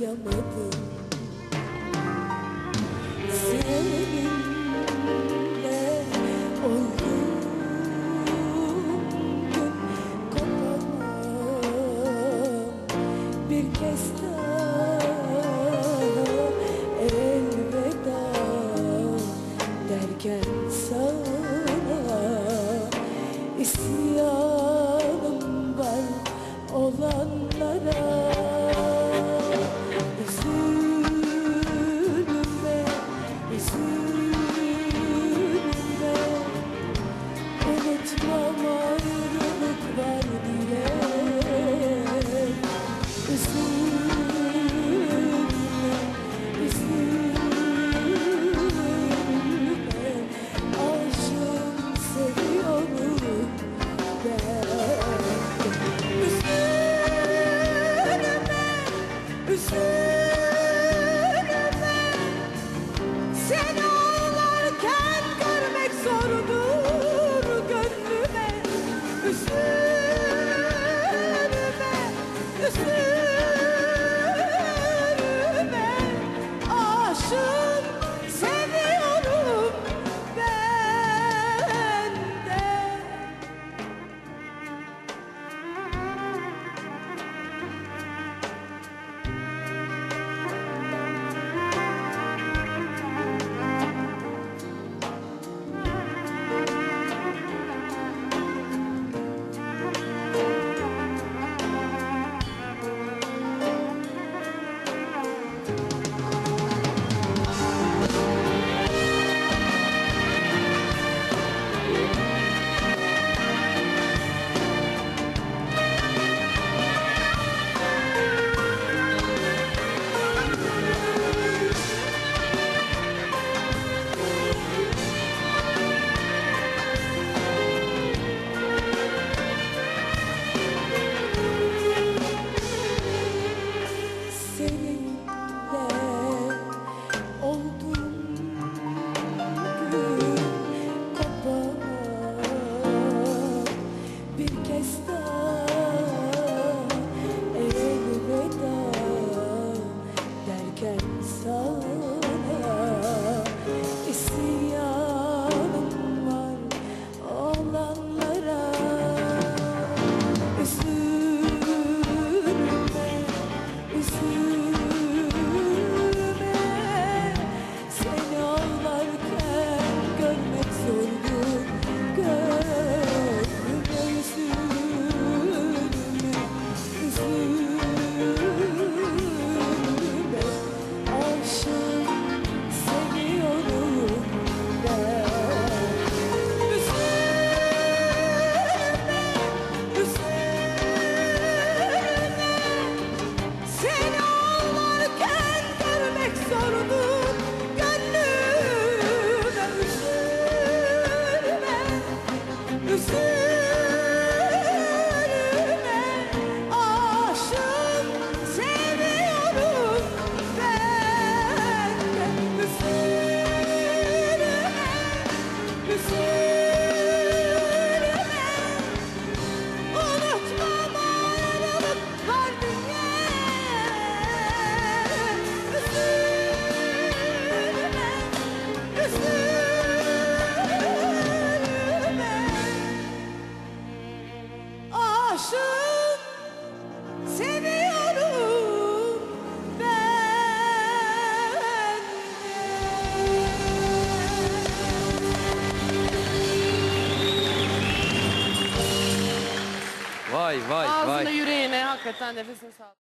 uyuyamadım Seninle oyun kopamam Bir kez daha elveda derken sana istedim you. Okay. vay vay. Ağzına yüreğine hakikaten nefesine sağlık.